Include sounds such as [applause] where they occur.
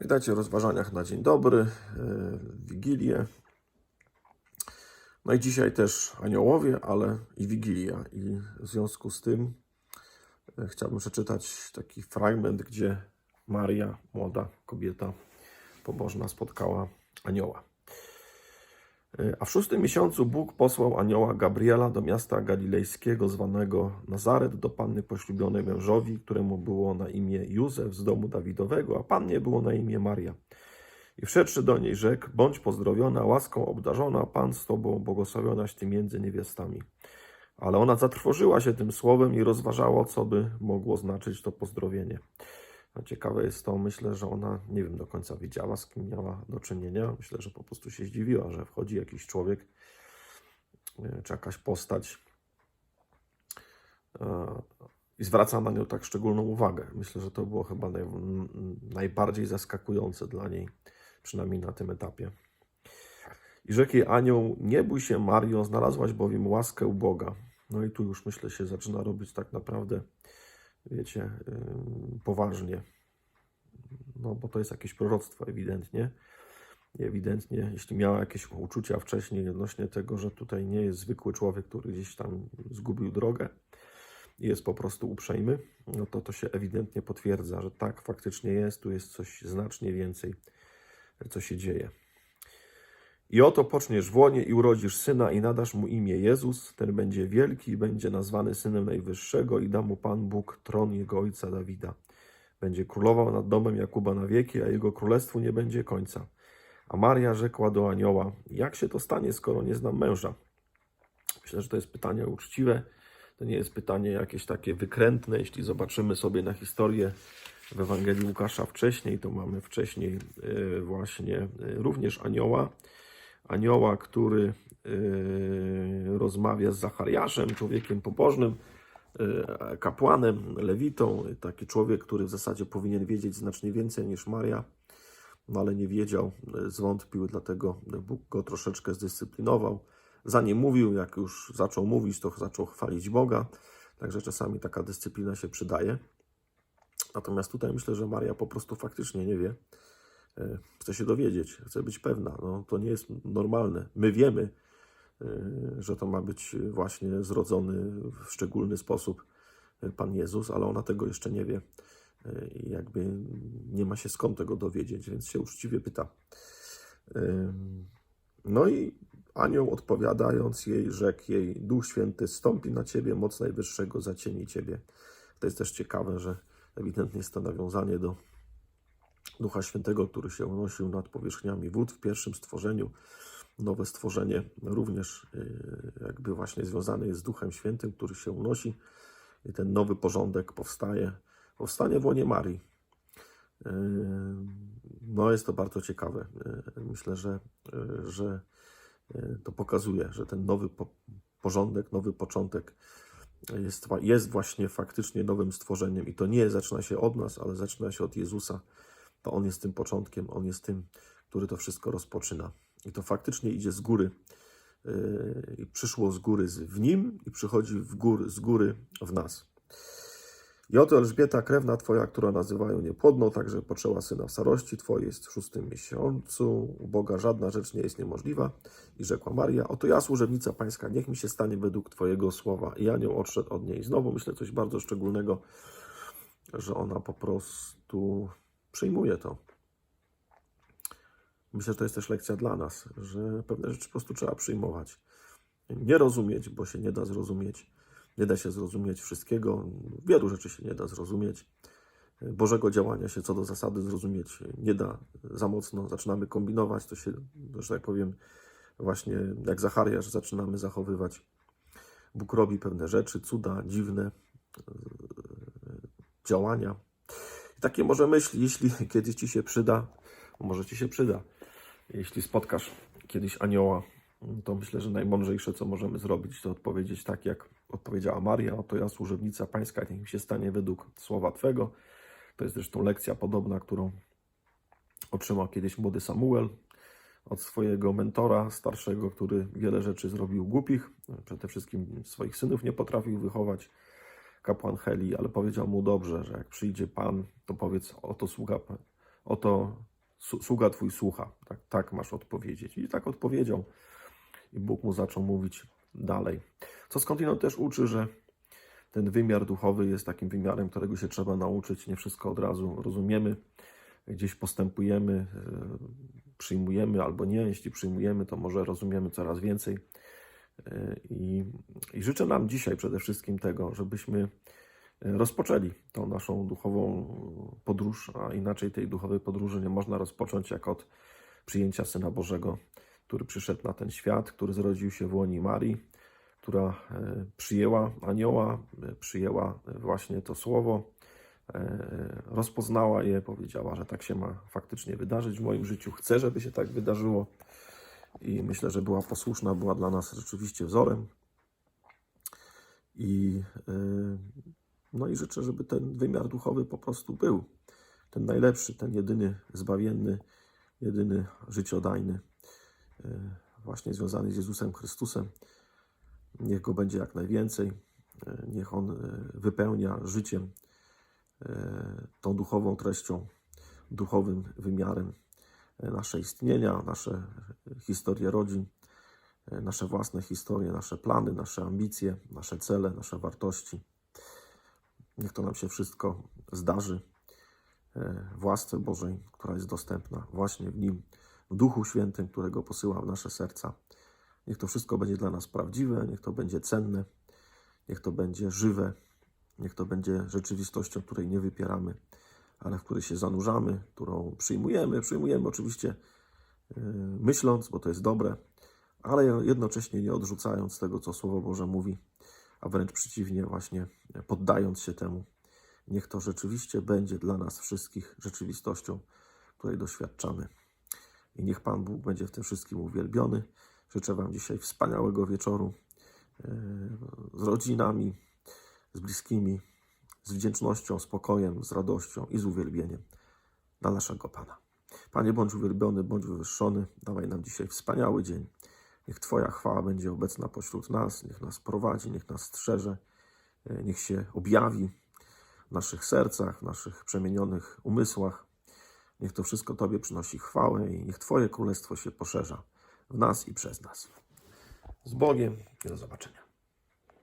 Witajcie w rozważaniach na dzień dobry, e, Wigilię. No i dzisiaj też aniołowie, ale i Wigilia. I w związku z tym e, chciałbym przeczytać taki fragment, gdzie Maria, młoda kobieta pobożna, spotkała anioła. E, A w szóstym miesiącu Bóg posłał anioła Gabriela do miasta galilejskiego zwanego Nazaret do panny poślubionej mężowi, któremu było na imię Józef z domu Dawidowego, a pannie było na imię Maria. I wszedłszy do niej rzekł, bądź pozdrowiona, łaską obdarzona, Pan z Tobą, błogosławionaś Ty między niewiastami. Ale ona zatrwożyła się tym słowem i rozważała, co by mogło znaczyć to pozdrowienie. Ciekawe jest to, myślę, że ona nie wiem do końca wiedziała, z kim miała do czynienia. Myślę, że po prostu się zdziwiła, że wchodzi jakiś człowiek e, czy jakaś postać e, i zwraca na nią tak szczególną uwagę. Myślę, że to było chyba naj, najbardziej zaskakujące dla niej, przynajmniej na tym etapie. I rzekł jej anioł, nie bój się Mario, znalazłaś bowiem łaskę u Boga. No i tu już myślę się zaczyna robić tak naprawdę, wiecie, poważnie. No bo to jest jakieś proroctwo ewidentnie. Ewidentnie, jeśli miała jakieś uczucia wcześniej odnośnie tego, że tutaj nie jest zwykły człowiek, który gdzieś tam zgubił drogę i jest po prostu uprzejmy, no to to się ewidentnie potwierdza, że tak faktycznie jest, tu jest coś znacznie więcej, co się dzieje. I oto poczniesz w łonie i urodzisz syna i nadasz mu imię Jezus. Ten będzie wielki i będzie nazwany synem Najwyższego i da mu Pan Bóg tron jego ojca Dawida. Będzie królował nad domem Jakuba na wieki, a jego królestwu nie będzie końca. A Maria rzekła do anioła, jak się to stanie, skoro nie znam męża? Myślę, że to jest pytanie uczciwe. To nie jest pytanie jakieś takie wykrętne. Jeśli zobaczymy sobie na historię w Ewangelii Łukasza wcześniej, to mamy wcześniej e, właśnie e, również anioła. Anioła, który e, rozmawia z Zachariaszem, człowiekiem pobożnym, e, kapłanem, lewitą. Taki człowiek, który w zasadzie powinien wiedzieć znacznie więcej niż Maria, no ale nie wiedział, e, zwątpił, dlatego Bóg go troszeczkę zdyscyplinował. Zanim mówił, jak już zaczął mówić, to zaczął chwalić Boga. Także czasami taka dyscyplina się przydaje. Natomiast tutaj myślę, że Maria po prostu faktycznie nie wie. E, Chce się dowiedzieć, chce być pewna. No, to nie jest normalne. My wiemy, e, że to ma być właśnie zrodzony w szczególny sposób e, Pan Jezus, ale ona tego jeszcze nie wie. I jakby nie ma się skąd tego dowiedzieć, więc się uczciwie pyta. No i anioł odpowiadając jej, rzekł jej, Duch Święty stąpi na ciebie, moc Najwyższego zacieni ciebie. To jest też ciekawe, że ewidentnie jest to nawiązanie do Ducha Świętego, który się unosił nad powierzchniami wód w pierwszym stworzeniu. Nowe stworzenie również yy, jakby właśnie związane jest z Duchem Świętym, który się unosi i ten nowy porządek powstaje, powstanie w łonie Marii. Yy, No jest to bardzo ciekawe. Yy, Myślę, że, że to pokazuje, że ten nowy po- porządek, nowy początek jest, jest właśnie faktycznie nowym stworzeniem i to nie zaczyna się od nas, ale zaczyna się od Jezusa. To On jest tym początkiem, On jest tym, który to wszystko rozpoczyna. I to faktycznie idzie z góry. Yy, I przyszło z góry w Nim i przychodzi w góry, z góry w nas. I oto Elżbieta, krewna Twoja, która nazywają niepłodną, także poczęła syna w starości Twojej, jest w szóstym miesiącu. U Boga żadna rzecz nie jest niemożliwa. I rzekła Maria, oto ja, służebnica Pańska, niech mi się stanie według Twojego słowa. I anioł odszedł od niej. Znowu myślę coś bardzo szczególnego, że ona po prostu przyjmuje to. Myślę, że to jest też lekcja dla nas, że pewne rzeczy po prostu trzeba przyjmować. Nie rozumieć, bo się nie da zrozumieć. Nie da się zrozumieć wszystkiego. Wielu rzeczy się nie da zrozumieć. Bożego działania się co do zasady zrozumieć nie da za mocno. Zaczynamy kombinować, to się, że tak powiem, właśnie jak Zachariasz zaczynamy zachowywać. Bóg robi pewne rzeczy, cuda, dziwne e, działania. I takie może myśli, jeśli [laughs] kiedyś Ci się przyda, może Ci się przyda. Jeśli spotkasz kiedyś anioła, to myślę, że najmądrzejsze, co możemy zrobić, to odpowiedzieć tak, jak odpowiedziała Maria, oto ja, służebnica Pańska, niech mi się stanie według słowa Twego. To jest zresztą lekcja podobna, którą otrzymał kiedyś młody Samuel od swojego mentora starszego, który wiele rzeczy zrobił głupich. Przede wszystkim swoich synów nie potrafił wychować. Kapłan Heli, ale powiedział mu dobrze, że jak przyjdzie Pan, to powiedz, oto sługa oto sługa twój słucha. Tak, tak masz odpowiedzieć. I tak odpowiedział. I Bóg mu zaczął mówić dalej. Co skądinąd też uczy, że ten wymiar duchowy jest takim wymiarem, którego się trzeba nauczyć. Nie wszystko od razu rozumiemy. Gdzieś postępujemy, e, przyjmujemy albo nie. Jeśli przyjmujemy, to może rozumiemy coraz więcej. I, I życzę nam dzisiaj przede wszystkim tego, żebyśmy rozpoczęli tą naszą duchową podróż, a inaczej tej duchowej podróży nie można rozpocząć jak od przyjęcia Syna Bożego, który przyszedł na ten świat, który zrodził się w łoni Marii, która e, przyjęła anioła, e, przyjęła właśnie to słowo, e, rozpoznała je, powiedziała, że tak się ma faktycznie wydarzyć w moim życiu. Chcę, żeby się tak wydarzyło i myślę, że była posłuszna, była dla nas rzeczywiście wzorem. I, y, no i życzę, żeby ten wymiar duchowy po prostu był ten najlepszy, ten jedyny zbawienny, jedyny życiodajny, y, właśnie związany z Jezusem Chrystusem. Niech go będzie jak najwięcej, y, niech on wypełnia życiem tą duchową treścią, duchowym wymiarem nasze istnienia, nasze historie rodzin, nasze własne historie, nasze plany, nasze ambicje, nasze cele, nasze wartości. Niech to nam się wszystko zdarzy e, w łasce Bożej, która jest dostępna właśnie w Nim, w Duchu Świętym, którego posyła w nasze serca. Niech to wszystko będzie dla nas prawdziwe, niech to będzie cenne, niech to będzie żywe, niech to będzie rzeczywistością, której nie wypieramy, ale w której się zanurzamy, którą przyjmujemy. Przyjmujemy oczywiście e, myśląc, bo to jest dobre, ale jednocześnie nie odrzucając tego, co Słowo Boże mówi, a wręcz przeciwnie, właśnie poddając się temu. Niech to rzeczywiście będzie dla nas wszystkich rzeczywistością, której doświadczamy. I niech Pan Bóg będzie w tym wszystkim uwielbiony. Życzę Wam dzisiaj wspaniałego wieczoru e, z rodzinami, z bliskimi, z wdzięcznością, spokojem, z radością i z uwielbieniem dla naszego Pana. Panie, bądź uwielbiony, bądź wywyższony. Dawaj nam dzisiaj wspaniały dzień. Niech Twoja chwała będzie obecna pośród nas, niech nas prowadzi, niech nas strzeże, e, niech się objawi w naszych sercach, w naszych przemienionych umysłach. Niech to wszystko Tobie przynosi chwałę i niech Twoje królestwo się poszerza w nas i przez nas. Z Bogiem i do zobaczenia.